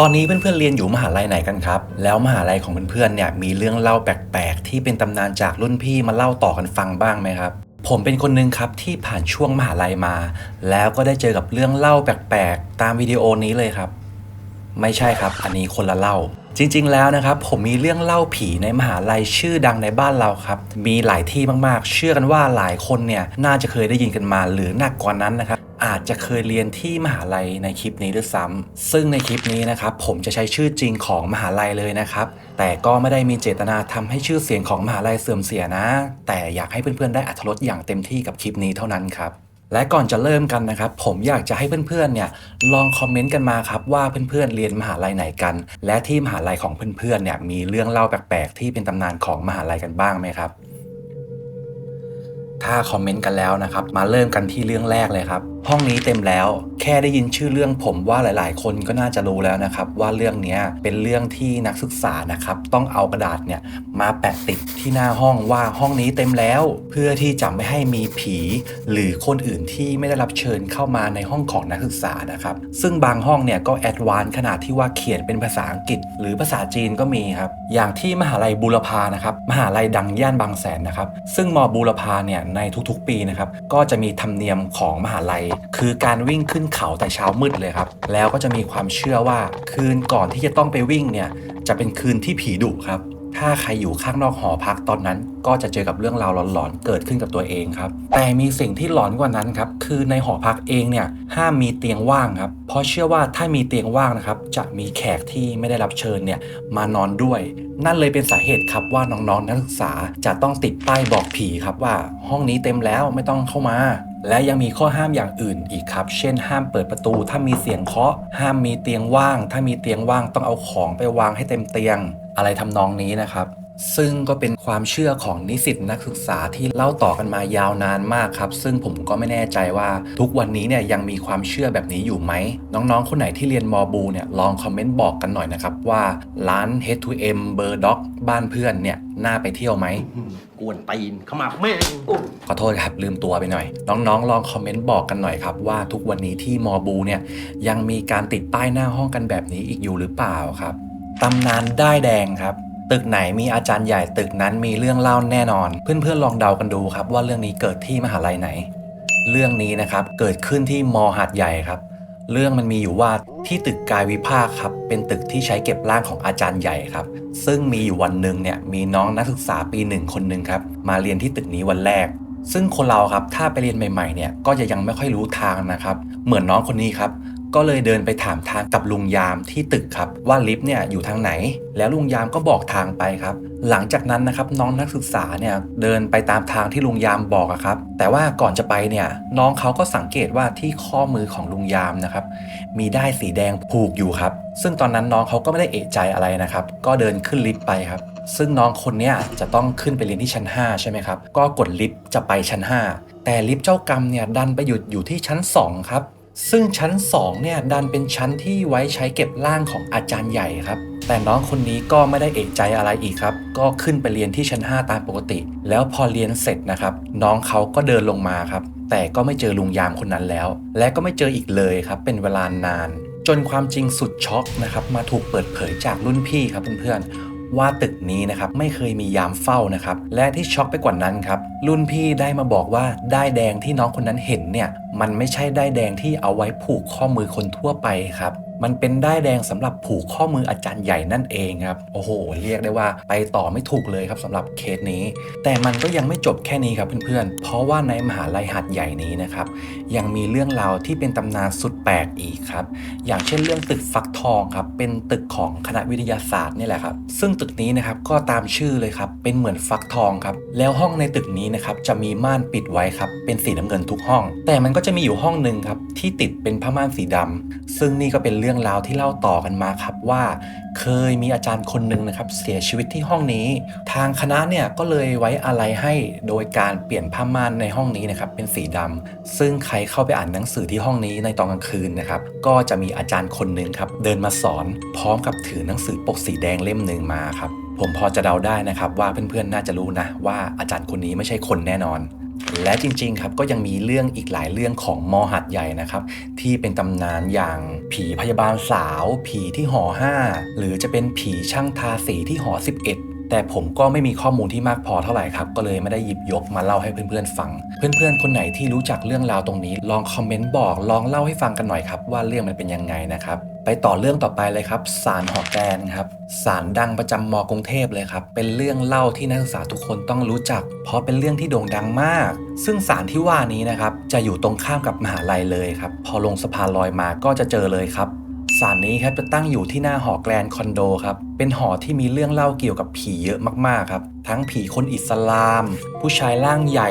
ตอนนี้เพื่อนๆเรียนอยู่มหาลัยไหนกันครับ แล้วมหาลัยของเพื่อนๆเนี่ยมีเรื่องเล่าแปลกๆ ที่เป็นตำนานจากรุ่นพี่มาเล่าต่อกันฟังบ้างไหมครับ ผมเป็นคนหนึงครับที่ผ่านช่วงมหาลัยมา แล้วก็ได้เจอกับเรื่องเล่าแปลกๆ ตามวิดีโอนี้เลยครับ ไม่ใช่ครับ อันนี้คนละเล่า จริงๆแล้วนะครับ ผมมีเรื่องเล่าผีในมหาลัยชื่อดังในบ้านเราครับ มีหลายที่มากๆ เชื่อกันว่าหลายคนเนี่ยน่าจะเคยได้ยินกันมาหรือหนักกว่านั้นนะครับ อาจจะเคยเรียนที่มหาลัยในคลิปนี้ด้วยซ้ำซึ่งในคลิปนี้นะครับผมจะใช้ชื่อจริงของมหาลัยเลยนะครับ แต่ก็ไม่ได้มีเจตนาทำให้ชื่อเสียงของมหาลัยเสื่อมเสียนะ แต่อยากให้เพื่อนๆได้อัธรสอย่างเต็มที่กับคลิปนี้เท่านั้นครับและก่อนจะเริ่มกันนะครับ ผมอยากจะให้เพื่อนๆเนี่ยลองคอมเมนต์กันมาครับว่าเพื่อนๆเรียนมหาลัยไหนกัน และที่มหาลัยของเพื่อนๆเนี่ยมีเรื่องเล่าแปลกๆ ที่เป็นตำนานของมหาลัยกันบ้างไหมครับ ถ้าคอมเมนต์กันแล้วนะครับ มาเริ่มกันที่เรื่องแรกเลยครับ ห้องนี้เต็มแล้ว แค่ได้ยินชื่อเรื่องผมว่าหลาย ๆ คนก็น่าจะรู้แล้วนะครับ ว่าเรื่องนี้เป็นเรื่องที่นักศึกษานะครับ ต้องเอากระดาษเนี่ยมาแปะติดที่หน้าห้องว่าห้องนี้เต็มแล้ว เพื่อที่จะไม่ให้มีผี หรือคนอื่นที่ไม่ได้รับเชิญเข้ามาในห้องของนักศึกษานะครับ ซึ่งบางห้องเนี่ยก็แอดวานขนาดที่ว่าเขียนเป็นภาษาอังกฤษ หรือภาษาจีนก็มีครับอย่างที่มหาลัยบูรพานะครับมหาลัยดังย่านบางแสนนะครับ ซึ่งมบูรพาเนี่ยในทุกๆ ปีนะครับก็จะมีธรรมเนียมของมหาลัยคือการวิ่งขึ้นเขาแต่เช้ามืดเลยครับ แล้วก็จะมีความเชื่อว่าคืนก่อนที่จะต้องไปวิ่งเนี่ยจะเป็นคืนที่ผีดุครับ ถ้าใครอยู่ข้างนอกหอพักตอนนั้น ก็จะเจอกับเรื่องราวหลอนๆเกิดขึ้นกับตัวเองครับ แต่มีสิ่งที่หลอนกว่านั้นครับ คือในหอพักเองเนี่ยห้ามมีเตียงว่างครับ เพราะเชื่อว่าถ้ามีเตียงว่างนะครับ จะมีแขกที่ไม่ได้รับเชิญเนี่ยมานอนด้วย นั่นเลยเป็นสาเหตุครับว่าน้องๆนักศึกษาจะต้องติดป้ายบอกผีครับว่าห้องนี้เต็มแล้วไม่ต้องเข้ามาและยังมีข้อห้ามอย่างอื่นอีกครับ เช่น ห้ามเปิดประตู ถ้ามีเสียงเคาะ ห้ามมีเตียงว่าง ถ้ามีเตียงว่างต้องเอาของไปวางให้เต็มเตียง อะไรทำนองนี้นะครับ ซึ่งก็เป็นความเชื่อของนิสิตนักศึกษาที่เล่าต่อกันมายาวนานมากครับ ซึ่งผมก็ไม่แน่ใจว่าทุกวันนี้เนี่ยยังมีความเชื่อแบบนี้อยู่ไหม น้องๆ คนไหนที่เรียนมอบูเนี่ยลองคอมเมนต์บอกกันหน่อยนะครับ ว่าร้าน H2M เบอร์ด็อกบ้านเพื่อนเนี่ยน่าไปเที่ยวไหมอืมกวนตีนเข้ามาแม่งอุ๊ยขอโทษครับลืมตัวไปหน่อย น้องๆ ลองคอมเมนต์บอกกันหน่อยครับว่าทุกวันนี้ที่มอบูเนี่ยยังมีการติดป้ายหน้าห้องกันแบบนี้อีกอยู่หรือเปล่าครับ ตำนานได้แดงครับ ตึกไหนมีอาจารย์ใหญ่ตึกนั้นมีเรื่องเล่าแน่นอน เพื่อนๆลองเดากันดูครับ ว่าเรื่องนี้เกิดที่มหาลัยไหน เรื่องนี้นะครับเกิดขึ้นที่มหาดใหญ่ครับ เรื่องมันมีอยู่ว่าที่ตึกกายวิภาคครับเป็นตึกที่ใช้เก็บร่างของอาจารย์ใหญ่ครับ ซึ่งมีอยู่วันหนึ่งเนี่ยมีน้องนักศึกษาปีหนึ่งคนหนึ่งครับมาเรียนที่ตึกนี้วันแรกซึ่งคนเราครับถ้าไปเรียนใหม่ๆเนี่ยก็จะยังไม่ค่อยรู้ทางนะครับ เหมือนน้องคนนี้ครับ ก็เลยเดินไปถามทางกับลุงยามที่ตึกครับ ว่าลิฟต์เนี่ยอยู่ทางไหน แล้วลุงยามก็บอกทางไปครับ หลังจากนั้นนะครับน้องนักศึกษาเนี่ยเดินไปตามทางที่ลุงยามบอกครับ แต่ว่าก่อนจะไปเนี่ยน้องเขาก็สังเกตว่าที่ข้อมือของลุงยามนะครับ มีได้ายสีแดงผูกอยู่ครับ ซึ่งตอนนั้นน้องเขาก็ไม่ได้เอะใจอะไรนะครับ ก็เดินขึ้นลิฟต์ไปครับซึ่งน้องคนนี้จะต้องขึ้นไปเรียนที่ชั้น 5 ใช่ไหมครับ ก็กดลิฟต์จะไปชั้น 5 แต่ลิฟต์เจ้ากรรมเนี่ยดันไปหยุดอยู่ที่ชั้น 2 ครับ ซึ่งชั้น 2 เนี่ยดันเป็นชั้นที่ไว้ใช้เก็บร่างของอาจารย์ใหญ่ครับ แต่น้องคนนี้ก็ไม่ได้เอะใจอะไรอีกครับ ก็ขึ้นไปเรียนที่ชั้น 5 ตามปกติ แล้วพอเรียนเสร็จนะครับ น้องเขาก็เดินลงมาครับ แต่ก็ไม่เจอลุงยามคนนั้นแล้ว และก็ไม่เจออีกเลยครับ เป็นเวลานาน จนความจริงสุดช็อกนะครับ มาถูกเปิดเผยจากรุ่นพี่ครับเพื่อนๆว่าตึกนี้นะครับไม่เคยมียามเฝ้านะครับ และที่ช็อกไปกว่านั้นครับ รุ่นพี่ได้มาบอกว่าได้แดงที่น้องคนนั้นเห็นเนี่ย มันไม่ใช่ได้แดงที่เอาไว้ผูกข้อมือคนทั่วไปครับ มันเป็นได้แดงสำหรับผูกข้อมืออาจารย์ใหญ่นั่นเองครับ โอ้โห เรียกได้ว่าไปต่อไม่ถูกเลยครับสำหรับเคสนี้ แต่มันก็ยังไม่จบแค่นี้ครับเพื่อนๆ เพราะว่าในมหาลัยหัดใหญ่นี้นะครับ ยังมีเรื่องราวที่เป็นตำนานสุดแปลกอีกครับ อย่างเช่นเรื่องตึกฟักทองครับ เป็นตึกของคณะวิทยาศาสตร์นี่แหละครับ ซึ่งตึกนี้นะครับก็ตามชื่อเลยครับ เป็นเหมือนฟักทองครับ แล้วห้องในตึกนี้นะครับจะมีม่านปิดไว้ครับ เป็นสีน้ำเงินทุกห้อง แต่มันก็จะมีอยู่ห้องหนึ่งครับที่ติดเป็นผ้าม่านสีดำซึ่งนี่ก็เป็นเรื่องราวที่เล่าต่อกันมาครับว่า เคยมีอาจารย์คนหนึ่งนะครับเสียชีวิตที่ห้องนี้ ทางคณะเนี่ยก็เลยไว้อะไรให้โดยการเปลี่ยนผ้าม่านในห้องนี้นะครับเป็นสีดำซึ่งใครเข้าไปอ่านหนังสือที่ห้องนี้ในตอนกลางคืนนะครับก็จะมีอาจารย์คนหนึ่งครับเดินมาสอน พร้อมกับถือหนังสือปกสีแดงเล่มหนึ่งมาครับผมพอจะเดาได้นะครับว่าเพื่อนๆ น่าจะรู้นะว่าอาจารย์คนนี้ไม่ใช่คนแน่นอน และจริงๆครับก็ยังมีเรื่องอีกหลายเรื่องของมอหัดใหญ่นะครับ ที่เป็นตำนานอย่างผีพยาบาลสาว ผีที่หอ 5 หรือจะเป็นผีช่างทาสีที่หอ 11แต่ผมก็ไม่มีข้อมูลที่มากพอเท่าไหร่ครับ ก็เลยไม่ได้หยิบยกมาเล่าให้เพื่อนๆฟัง เพื่อนๆ คนไหนที่รู้จักเรื่องราวตรงนี้ ลองคอมเมนต์บอก ลองเล่าให้ฟังกันหน่อยครับ ว่าเรื่องมันเป็นยังไงนะครับ ไปต่อเรื่องต่อไปเลยครับสารหอแกนครับสารดังประจำมกรุงเทพเลยครับ เป็นเรื่องเล่าที่นักศึกษาทุกคนต้องรู้จัก เพราะเป็นเรื่องที่โด่งดังมาก ซึ่งสารที่ว่านี้นะครับจะอยู่ตรงข้ามกับมหาลัยเลยครับ พอลงสะพานลอยมาก็จะเจอเลยครับสารนี้ครับจะตั้งอยู่ที่หน้าหอแกรนคอนโดครับ เป็นหอที่มีเรื่องเล่าเกี่ยวกับผีเยอะมากๆครับ ทั้งผีคนอิสลาม ผู้ชายร่างใหญ่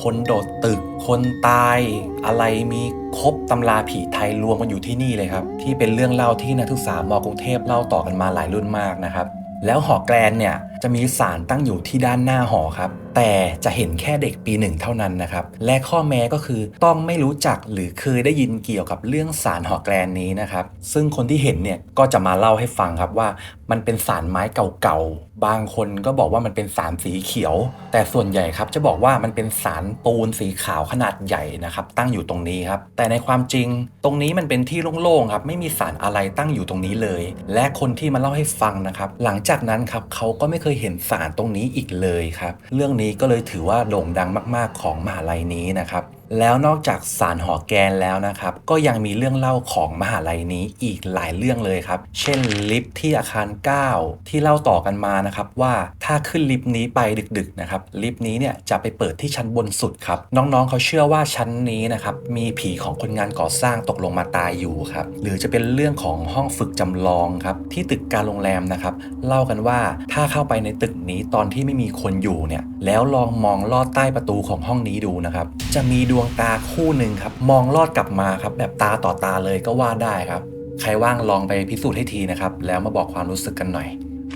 คนโดดตึก คนตาย อะไรมีครบตำราผีไทยรวมกันอยู่ที่นี่เลยครับ ที่เป็นเรื่องเล่าที่นักศึกษามอกรุงเทพเล่าต่อกันมาหลายรุ่นมากนะครับ แล้วหอแกลนเนี่ย จะมีสารตั้งอยู่ที่ด้านหน้าหอครับ แต่จะเห็นแค่เด็กปีหนึ่งเท่านั้นนะครับ และข้อแม้ก็คือต้องไม่รู้จักหรือเคยได้ยินเกี่ยวกับเรื่องสารหอแกรนนี้นะครับ ซึ่งคนที่เห็นเนี่ยก็จะมาเล่าให้ฟังครับว่า มันเป็นสารไม้เก่าๆ บางคนก็บอกว่ามันเป็นสารสีเขียว แต่ส่วนใหญ่ครับจะบอกว่ามันเป็นสารปูนสีขาวขนาดใหญ่นะครับตั้งอยู่ตรงนี้ครับ แต่ในความจริงตรงนี้มันเป็นที่โล่งๆครับไม่มีสารอะไรตั้งอยู่ตรงนี้เลย และคนที่มาเล่าให้ฟังนะครับ หลังจากนั้นครับเขาก็ไม่เคยเห็นสารตรงนี้อีกเลยครับ เรื่องนี้ก็เลยถือว่าโด่งดังมาก ๆ ของมหาลัยนี้นะครับแล้วนอกจากสารหอแกนแล้วนะครับ ก็ยังมีเรื่องเล่าของมหาลัยนี้อีกหลายเรื่องเลยครับ เช่นลิฟท์ที่อาคาร 9 ที่เล่าต่อกันมานะครับว่าถ้าขึ้นลิฟต์นี้ไปดึกๆนะครับลิฟต์นี้เนี่ยจะไปเปิดที่ชั้นบนสุดครับ น้องๆเขาเชื่อว่าชั้นนี้นะครับมีผีของคนงานก่อสร้างตกลงมาตายอยู่ครับหรือจะเป็นเรื่องของห้องฝึกจำลองครับที่ตึกการโรงแรมนะครับ เล่ากันว่าถ้าเข้าไปในตึกนี้ตอนที่ไม่มีคนอยู่เนี่ย แล้วลองมองลอดใต้ประตูของห้องนี้ดูนะครับ จะมีดวงตาคู่หนึ่งครับ มองลอดกลับมาครับ แบบตาต่อตาเลยก็ว่าได้ครับ ใครว่างลองไปพิสูจน์ให้ทีนะครับ แล้วมาบอกความรู้สึกกันหน่อย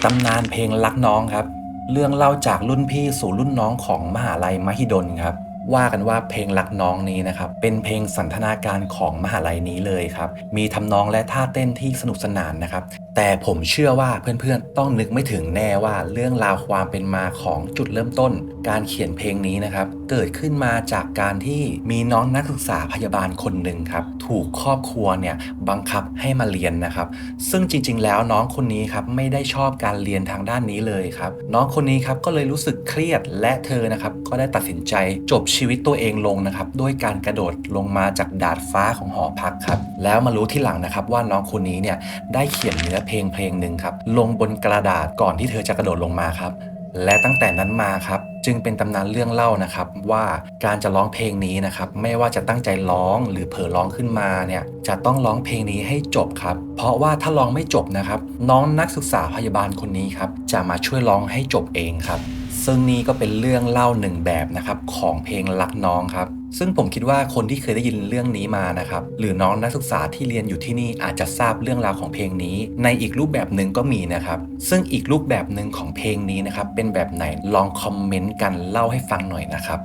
ตำนานเพลงรักน้องครับ เรื่องเล่าจากรุ่นพี่สู่รุ่นน้องของมหาลัยมหิดลครับ ว่ากันว่าเพลงรักน้องนี้นะครับเป็นเพลงสันทนาการของมหาลัยนี้เลยครับมีทำนองและท่าเต้นที่สนุกสนานนะครับแต่ผมเชื่อว่าเพื่อนๆ ต้องนึกไม่ถึงแน่ว่าเรื่องราวความเป็นมาของจุดเริ่มต้น การเขียนเพลงนี้นะครับ เกิดขึ้นมาจากการที่มีน้องนักศึกษาพยาบาลคนหนึ่งครับ ถูกครอบครัวเนี่ยบังคับให้มาเรียนนะครับ ซึ่งจริงๆ แล้วน้องคนนี้ครับไม่ได้ชอบการเรียนทางด้านนี้เลยครับ น้องคนนี้ครับก็เลยรู้สึกเครียดและเธอนะครับก็ได้ตัดสินใจจบชีวิตตัวเองลงนะครับด้วยการกระโดดลงมาจากดาดฟ้าของหอพักครับแล้วมารู้ที่หลังนะครับว่าน้องคนนี้เนี่ยได้เขียนเนื้อเพลงเพลงหนึ่งครับลงบนกระดาษก่อนที่เธอจะกระโดดลงมาครับและตั้งแต่นั้นมาครับจึงเป็นตำนานเรื่องเล่านะครับ ว่าการจะร้องเพลงนี้นะครับไม่ว่าจะตั้งใจร้องหรือเผลอร้องขึ้นมาเนี่ยจะต้องร้องเพลงนี้ให้จบครับ เพราะว่าถ้าร้องไม่จบนะครับ น้องนักศึกษาพยาบาลคนนี้ครับจะมาช่วยร้องให้จบเองครับ ซึ่งนี่ก็เป็นเรื่องเล่าหนึ่งแบบนะครับของเพลงรักน้องครับ ซึ่งผมคิดว่าคนที่เคยได้ยินเรื่องนี้มานะครับหรือน้องนักศึกษาที่เรียนอยู่ที่นี่อาจจะทราบเรื่องราวของเพลงนี้ ในอีกรูปแบบหนึ่งก็มีนะครับ ซึ่งอีกรูปแบบหนึ่งของเพลงนี้นะครับเป็นแบบไหนลองคอมเมนต์กันเล่าให้ฟังหน่อยนะครับ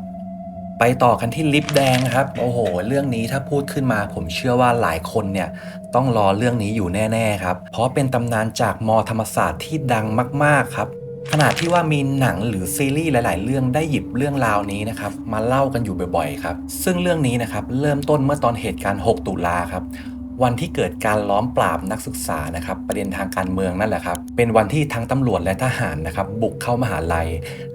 ไปต่อกันที่ลิปแดงครับ โอ้โห เรื่องนี้ถ้าพูดขึ้นมาผมเชื่อว่าหลายคนเนี่ย ต้องรอเรื่องนี้อยู่แน่ ๆ ครับ เพราะเป็นตำนานจากมธรรมศาสตร์ที่ดังมาก ๆ ครับ ขนาดที่ว่ามีหนังหรือซีรีส์หลาย ๆ เรื่องได้หยิบเรื่องราวนี้นะครับมาเล่ากันอยู่บ่อย ๆ ครับ ซึ่งเรื่องนี้นะครับเริ่มต้นเมื่อตอนเหตุการณ์ 6 ตุลาครับวันที่เกิดการล้อมปราบนักศึกษานะครับประเด็นทางการเมืองนั่นแหละครับ เป็นวันที่ทั้งตำรวจและทหารนะครับบุกเข้ามหาลัย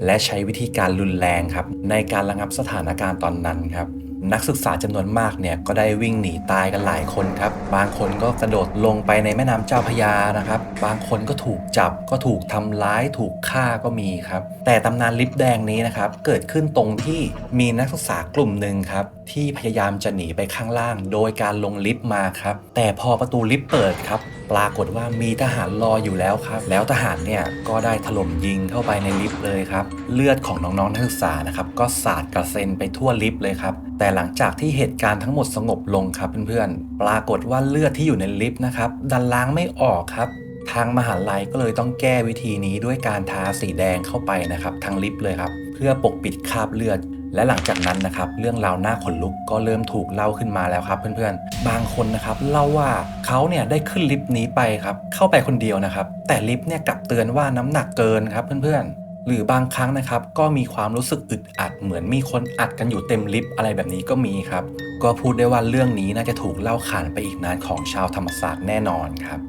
และใช้วิธีการรุนแรงครับในการระงับสถานการณ์ตอนนั้นครับ นักศึกษาจำนวนมากเนี่ยก็ได้วิ่งหนีตายกันหลายคนครับ บางคนก็กระโดดลงไปในแม่น้ำเจ้าพยานะครับ บางคนก็ถูกจับก็ถูกทำร้ายถูกฆ่าก็มีครับ แต่ตำนานลิฟต์แดงนี้นะครับ เกิดขึ้นตรงที่มีนักศึกษากลุ่มหนึ่งครับ ที่พยายามจะหนีไปข้างล่าง โดยการลงลิฟต์มาครับ แต่พอประตูลิฟต์เปิดครับ ปรากฏว่ามีทหารรออยู่แล้วครับ แล้วทหารเนี่ยก็ได้ถล่มยิงเข้าไปในลิฟต์เลยครับ เลือดของน้องๆนักศึกษานะครับก็สาดกระเซ็นไปทั่วลิฟต์เลยครับ แต่หลังจากที่เหตุการณ์ทั้งหมดสงบลงครับเพื่อนๆ ปรากฏว่าเลือดที่อยู่ในลิฟต์นะครับดันล้างไม่ออกครับทางมหาลัยก็เลยต้องแก้วิธีนี้ด้วยการทาสีแดงเข้าไปนะครับทั้งลิฟต์เลยครับ เพื่อปกปิดคราบเลือด และหลังจากนั้นนะครับเรื่องราวหน้าขนลุกก็เริ่มถูกเล่าขึ้นมาแล้วครับเพื่อนๆ บางคนนะครับเล่าว่าเขาเนี่ยได้ขึ้นลิฟต์นี้ไปครับเข้าไปคนเดียวนะครับ แต่ลิฟต์เนี่ยกลับเตือนว่าน้ำหนักเกินครับเพื่อนๆหรือบางครั้งนะครับก็มีความรู้สึกอึดอัดเหมือนมีคนอัดกันอยู่เต็มลิฟต์อะไรแบบนี้ก็มีครับ ก็พูดได้ว่าเรื่องนี้น่าจะถูกเล่าขานไปอีกนานของชาวธรรมศาสตร์แน่นอนครับ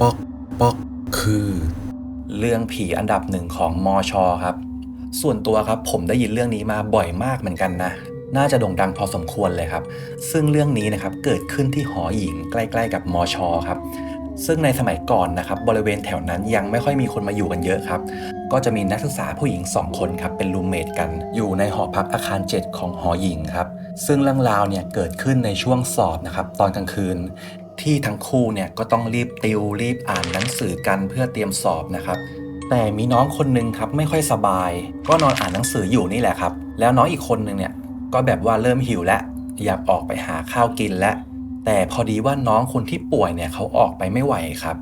ปอกปอกคือ เรื่องผีอันดับหนึ่งของมอชอครับ ส่วนตัวครับผมได้ยินเรื่องนี้มาบ่อยมากเหมือนกันนะ น่าจะโด่งดังพอสมควรเลยครับ ซึ่งเรื่องนี้นะครับเกิดขึ้นที่หอหญิงใกล้ ๆ กับมอชอครับซึ่งในสมัยก่อนนะครับบริเวณแถวนั้นยังไม่ค่อยมีคนมาอยู่กันเยอะครับ ก็จะมีนักศึกษาผู้หญิง 2 คนครับเป็นรูมเมทกัน อยู่ในหอพักอาคาร 7 ของหอหญิงครับ ซึ่งเรื่องราวเนี่ยเกิดขึ้นในช่วงสอบนะครับตอนกลางคืน ที่ทั้งคู่เนี่ยก็ต้องรีบติวรีบอ่านหนังสือกันเพื่อเตรียมสอบนะครับ แต่มีน้องคนหนึงครับไม่ค่อยสบาย ก็นอนอ่านหนังสืออยู่นี่แหละครับ แล้วน้องอีกคนหนึงเนี่ยก็แบบว่าเริ่มหิวแล้วอยากออกไปหาข้าวกินแล้วแต่พอดีว่าน้องคนที่ป่วยเนี่ยเขาออกไปไม่ไหวครับ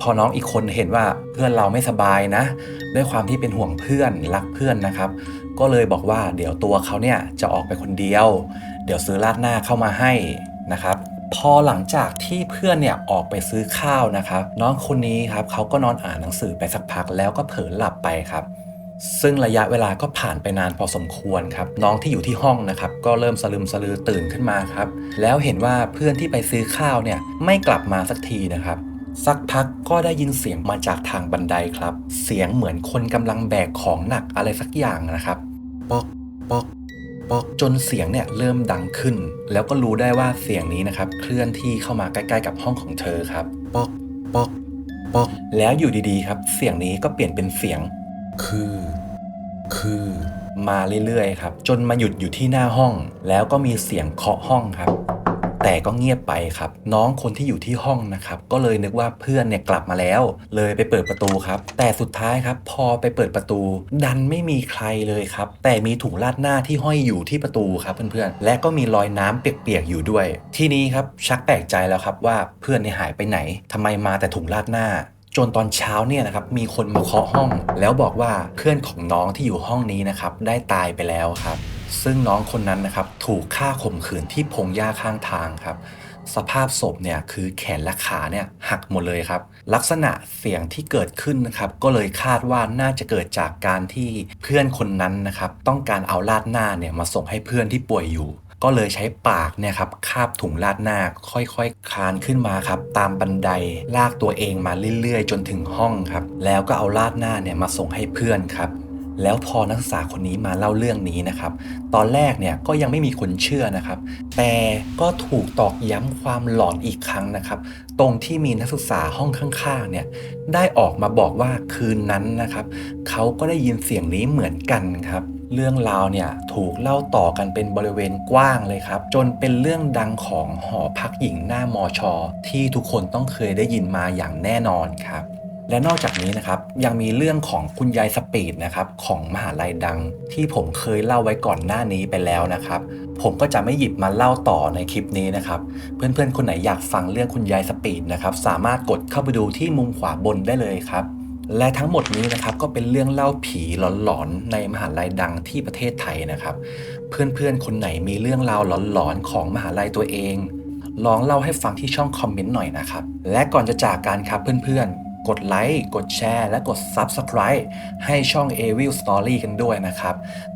พอน้องอีกคนเห็นว่าเพื่อนเราไม่สบายนะ ด้วยความที่เป็นห่วงเพื่อนรักเพื่อนนะครับ ก็เลยบอกว่าเดี๋ยวตัวเขาเนี่ยจะออกไปคนเดียว เดี๋ยวซื้อราดหน้าเข้ามาให้นะครับ พอหลังจากที่เพื่อนเนี่ยออกไปซื้อข้าวนะครับ น้องคนนี้ครับเขาก็นอนอ่านหนังสือไปสักพักแล้วก็เผลอหลับไปครับ ซึ่งระยะเวลาก็ผ่านไปนานพอสมควรครับ น้องที่อยู่ที่ห้องนะครับ ก็เริ่มสลึมสลือตื่นขึ้นมาครับ แล้วเห็นว่าเพื่อนที่ไปซื้อข้าวเนี่ยไม่กลับมาสักทีนะครับสักพักก็ได้ยินเสียงมาจากทางบันไดครับ เสียงเหมือนคนกำลังแบกของหนักอะไรสักอย่างนะครับป๊อกป๊อก ป๊อกจนเสียงเนี่ยเริ่มดังขึ้น แล้วก็รู้ได้ว่าเสียงนี้นะครับเคลื่อนที่เข้ามาใกล้ๆกับห้องของเธอครับ ป๊อกป๊อกป๊อกแล้วอยู่ดีๆครับ เสียงนี้ก็เปลี่ยนเป็นเสียง คือ คือมาเรื่อยๆครับ จนมาหยุดอยู่ที่หน้าห้อง แล้วก็มีเสียงเคาะห้องครับ แต่ก็เงียบไปครับ น้องคนที่อยู่ที่ห้องนะครับก็เลยนึกว่าเพื่อนเนี่ยกลับมาแล้ว เลยไปเปิดประตูครับ แต่สุดท้ายครับพอไปเปิดประตู ดันไม่มีใครเลยครับ แต่มีถุงราดหน้าที่ห้อยอยู่ที่ประตูครับเพื่อนๆและก็มีรอยน้ำเปียกๆอยู่ด้วย ทีนี้ครับชักแปลกใจแล้วครับว่าเพื่อนเนี่ยหายไปไหนทำไมมาแต่ถุงราดหน้าจนตอนเช้าเนี่ยนะครับมีคนมาเคาะห้อง แล้วบอกว่าเพื่อนของน้องที่อยู่ห้องนี้นะครับได้ตายไปแล้วครับ ซึ่งน้องคนนั้นนะครับถูกฆ่าข่มขืนที่พงหญ้าข้างทางครับ สภาพศพเนี่ยคือแขนและขาเนี่ยหักหมดเลยครับ ลักษณะเสียงที่เกิดขึ้นนะครับ ก็เลยคาดว่าน่าจะเกิดจากการที่เพื่อนคนนั้นนะครับ ต้องการเอาลาดหน้าเนี่ยมาส่งให้เพื่อนที่ป่วยอยู่ ก็เลยใช้ปากเนี่ยครับคาบถุงราดหน้าค่อยๆคลานขึ้นมาครับ ตามบันไดลากตัวเองมาเรื่อยๆ จนถึงห้องครับ แล้วก็เอาราดหน้าเนี่ยมาส่งให้เพื่อนครับ แล้วพอนักศึกษาคนนี้มาเล่าเรื่องนี้นะครับ ตอนแรกเนี่ยก็ยังไม่มีคนเชื่อนะครับ แต่ก็ถูกตอกย้ำความหลอนอีกครั้งนะครับ ตรงที่มีนักศึกษาห้องข้างๆเนี่ยได้ออกมาบอกว่าคืนนั้นนะครับเขาก็ได้ยินเสียงนี้เหมือนกันครับเรื่องราวเนี่ยถูกเล่าต่อกันเป็นบริเวณกว้างเลยครับ จนเป็นเรื่องดังของหอพักหญิงหน้ามอชอที่ทุกคนต้องเคยได้ยินมาอย่างแน่นอนครับ และนอกจากนี้นะครับยังมีเรื่องของคุณยายสปีดนะครับของมหาลัยดัง ที่ผมเคยเล่าไว้ก่อนหน้านี้ไปแล้วนะครับ ผมก็จะไม่หยิบมาเล่าต่อในคลิปนี้นะครับ เพื่อนๆ คนไหนอยากฟังเรื่องคุณยายสปีดนะครับสามารถกดเข้าไปดูที่มุมขวาบนได้เลยครับและทั้งหมดนี้นะครับก็เป็นเรื่องเล่าผีหลอนๆ ในมหาลัยดังที่ประเทศไทยนะครับ เพื่อนๆ คนไหนมีเรื่องราวหลอนๆ ของมหาลัยตัวเอง ลองเล่าให้ฟังที่ช่องคอมเมนต์หน่อยนะครับ และก่อนจะจากกันครับเพื่อนๆ กดไลค์กดแชร์และกด Subscribe ให้ช่อง a v i l Story กันด้วยนะครับ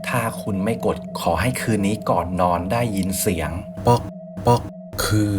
ถ้าคุณไม่กดขอให้คืนนี้ก่อนนอนได้ยินเสียง ป๊อก ป๊อก คือ